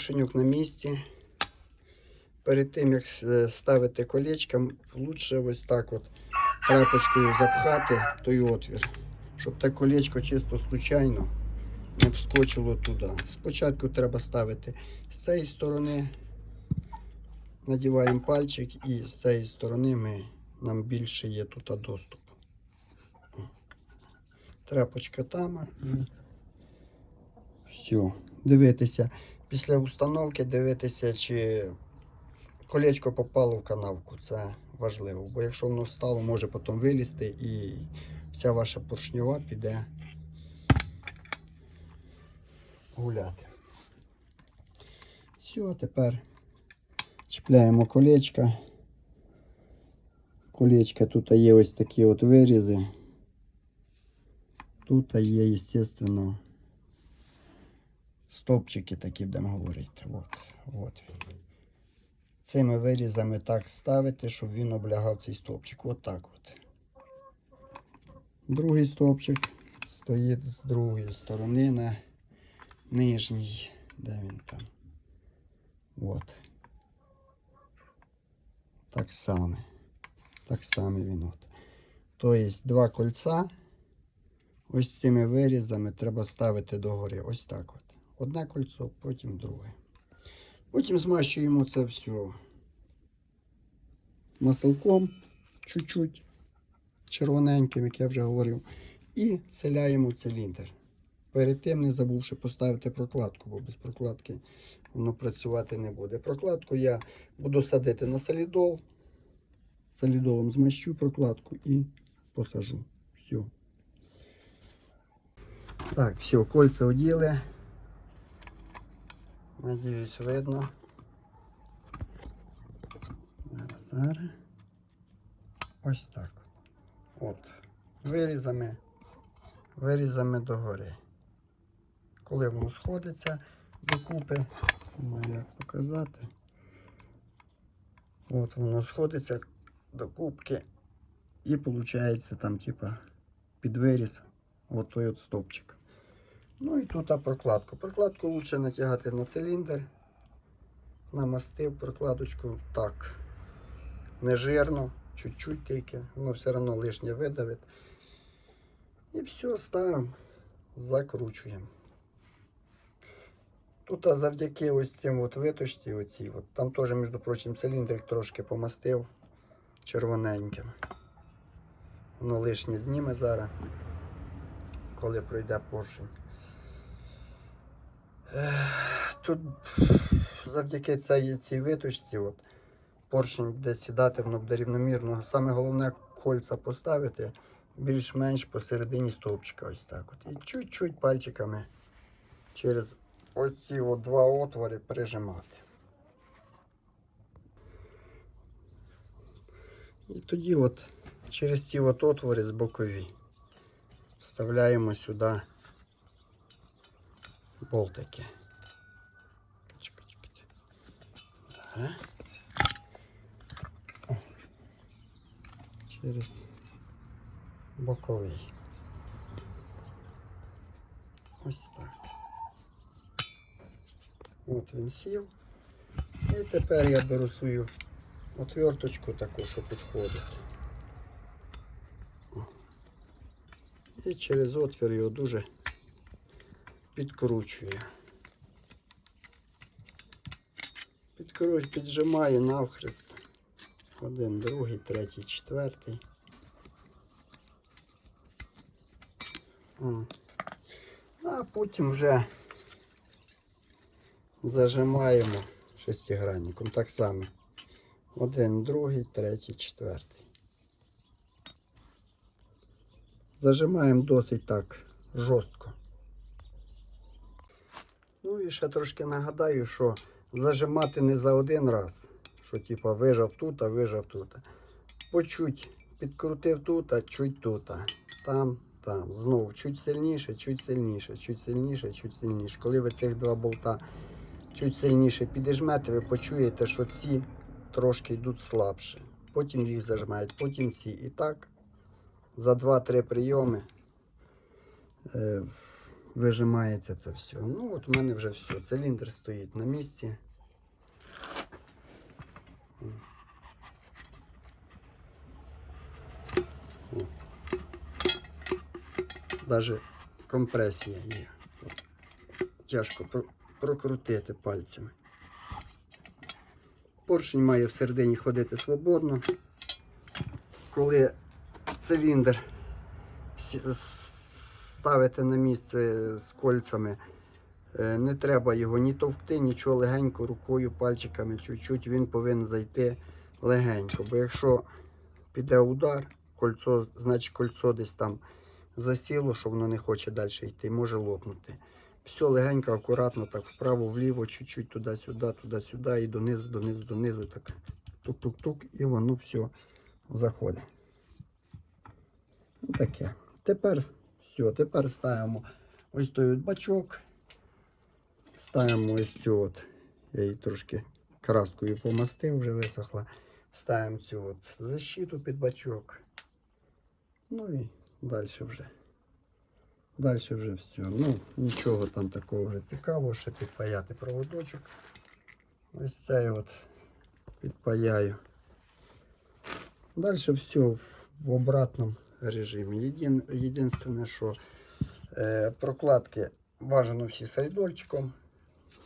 поршеньок на місці. Перед тим як ставити колечко, лучше ось так от тряпочкою запхати той отвір, щоб те колечко чисто случайно не вскочило туди. Спочатку треба ставити з цієї сторони, надіваємо пальчик і з цієї сторони ми, нам більше є тут доступ. О. Тряпочка там. Все. Дивитися. Після установки дивитися, чи колечко попало в канавку. Це важливо. Бо якщо воно стало, може потім вилізти і вся ваша поршньова піде гуляти. Все, тепер чіпляємо колечко. Колечка тут є ось такі от вирізи. Тут є, звісно, стопчики такі, будемо говорити. От, от. Цими вирізами так ставити, щоб він облягав цей стовпчик. От так от. Другий стовпчик стоїть з другої сторони на нижній. Де він там? От. Так само. Так само він от. Тобто два кольця. Ось цими вирізами треба ставити догори. Ось так от. Одне кольцо, потім друге. Потім змащуємо це все маслком чуть-чуть червоненьким, як я вже говорив, і селяємо циліндр. Перед тим не забувши поставити прокладку, бо без прокладки воно працювати не буде. Прокладку я буду садити на солідол. Солідолом змащу прокладку і посажу. Все. Так, все, кольця оділи. Надіюсь, видно. Ось так. От. Вирізами, вирізами догори. Коли воно сходиться докупи, маю як показати. От воно сходиться до кубки і виходить там, типа, під виріз, от той от стовпчик. Ну і тут прокладку. Прокладку лучше натягати на циліндр. Намастив прокладочку так. Не жирно, чуть-чуть тільки, воно все одно лишнє видавить. І все, ставимо, закручуємо. Тут завдяки ось цим от виточці, оцій, от, там теж, між прочим, циліндрик трошки помастив червоненьким. Воно лишнє зніме зараз, коли пройде поршень. Тут завдяки цій, цій виточці от, поршень буде сідати, воно буде рівномірно. Саме головне кольця поставити більш-менш посередині стовпчика. Ось так. От. І чуть-чуть пальчиками через оці от два отвори прижимати. І тоді от через ці от отвори з бокові вставляємо сюди болтики. Через боковий. Ось так. От він сів. І тепер я беру свою отверточку таку, що підходить. І через отвір його дуже підкручую. Підкручую, піджимаю навхрест. Один, другий, третій, четвертий. О. А потім вже зажимаємо шестигранником. Так само. Один, другий, третій, четвертий. Зажимаємо досить так жорстко. Ну і ще трошки нагадаю, що зажимати не за один раз. Що типа вижав тут, а вижав тут. По чуть підкрутив тут, а чуть тут. Там, там. Знову чуть сильніше, чуть сильніше, чуть сильніше, чуть сильніше. Коли ви цих два болта чуть сильніше підіжмете, ви почуєте, що ці трошки йдуть слабше. Потім їх зажимають, потім ці. І так за 2-3 прийоми е, вижимається це все. Ну от у мене вже все. Циліндр стоїть на місці. Даже компресія є. Тяжко прокрутити пальцями. Поршень має всередині ходити свободно. Коли циліндр сі- с- ставите на місце з кольцями, е, не треба його ні товкти, нічого легенько рукою, пальчиками, чуть-чуть він повинен зайти легенько. Бо якщо піде удар, кольцо, значить кольцо десь там засіло, що воно не хоче далі йти, може лопнути. Все легенько, акуратно, так вправо, вліво, чуть-чуть туди-сюди, туди-сюди і донизу, донизу, донизу. Так тук-тук-тук, і воно все заходить. Таке. Тепер все, тепер ставимо ось той от бачок. Ставимо ось цю от. Я її трошки краскою помастив, вже висохла. Ставимо цю от защиту під бачок. Ну і далі вже. Далі вже все. Ну, нічого там такого вже цікавого, ще підпаяти проводочок. Ось цей от підпаяю. Далі все в, обратному режимі. Єдин, єдине, що е, прокладки бажано всі солідольчиком.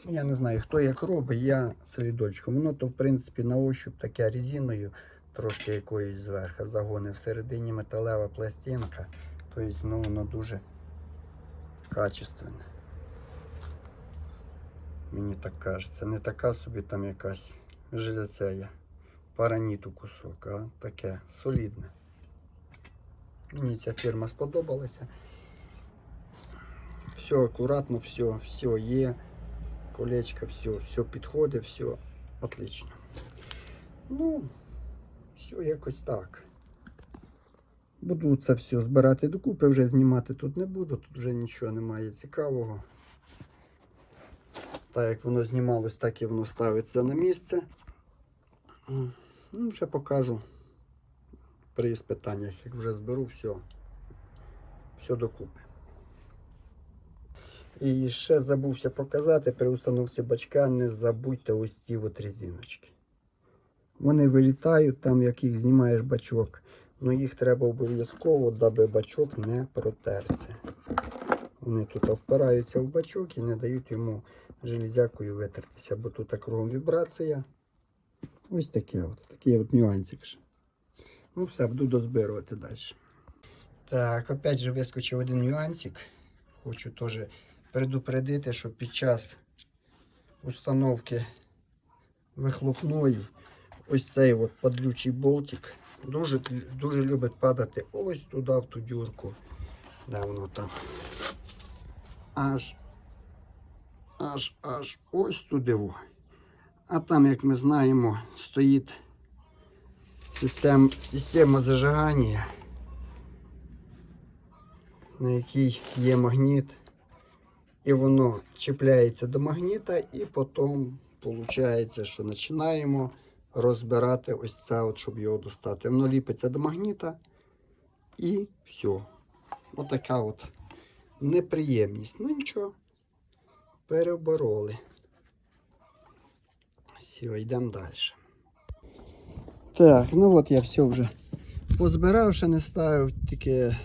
Я не знаю, хто як робить, я солідольчиком. Воно то, в принципі, на ощуп таке резиною, трошки якоїсь зверху загони. Всередині металева пластинка. Тобто, ну, воно дуже качественне. Мені так кажеться. Не така собі там якась железея. Параніту кусок, а таке солідне. Мені ця фірма сподобалася. Все акуратно, все, все є. Колечко, все, все підходить, все отлично. Ну, все якось так. Буду це все збирати докупи, вже знімати тут не буду, тут вже нічого немає цікавого. Так як воно знімалось, так і воно ставиться на місце. Ну, ще покажу при спитаннях, як вже зберу все, все докупи. І ще забувся показати, при установці бачка не забудьте ось ці от резиночки. Вони вилітають там, як їх знімаєш бачок. Ну їх треба обов'язково, даби бачок не протерся. Вони тут впираються в бачок і не дають йому железякою витертися, бо тут кругом вібрація. Ось таке от, такий от нюансик. Ну все, буду дозбирувати далі. Так, опять же вискочив один нюансик. Хочу теж предупредити, що під час установки вихлопної ось цей от подлючий болтик дуже, дуже любить падати ось туди, в ту дюрку. Де воно там? Аж, аж, аж ось туди. А там, як ми знаємо, стоїть система, система зажигання, на якій є магніт. І воно чіпляється до магніта, і потім виходить, що починаємо розбирати ось це, от, щоб його достати. Воно ліпиться до магніта і все. Отака от неприємність. Ну нічого, перебороли. Все, йдемо далі. Так, ну от я все вже позбирав, ще не ставив тільки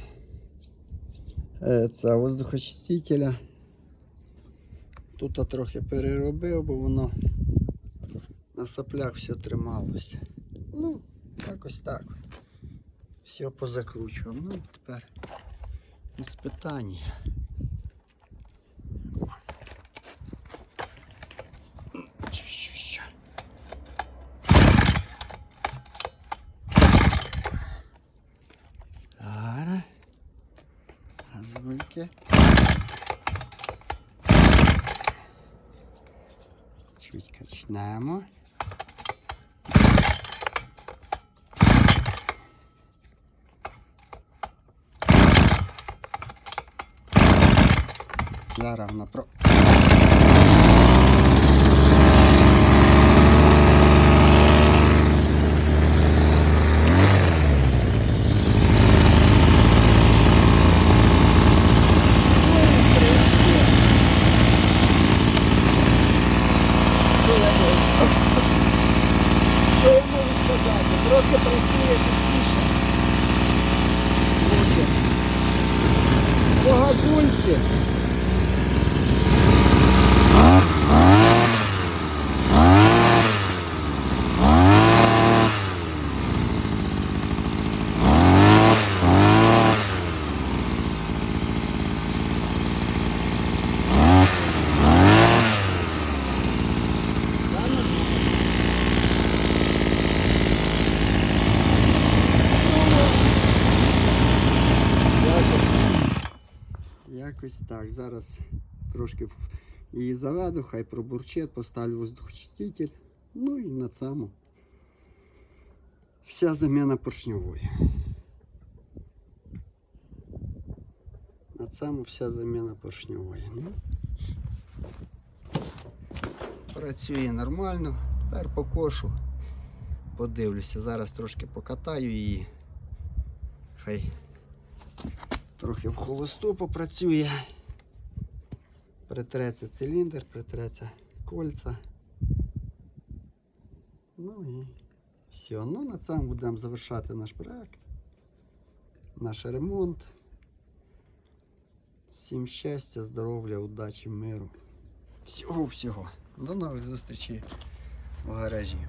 е, це воздухочистителя. Тут трохи переробив, бо воно на соплях все трималося. Ну, якось так. Все позакручував. Ну, тепер без питання. Ча-ча-ча. Зараз. Дозвольте. Чуть качнемо. Зараз вона про. По газульці. Та ну, Якось, якось так. Зараз трошки її заведу, хай пробурчить, поставлю воздухочиститель. Ну і на цьому вся заміна поршньової. На цьому вся заміна поршньової. Ну, працює нормально. Тепер покошу. Подивлюся, зараз трошки покатаю її. Хай трохи в холосту попрацює. Притреться циліндр, притреться кольця. Ну і все. Ну на цьому будемо завершати наш проект, наш ремонт. Всім щастя, здоров'я, удачі, миру. Всього-всього. До нових зустрічей в гаражі.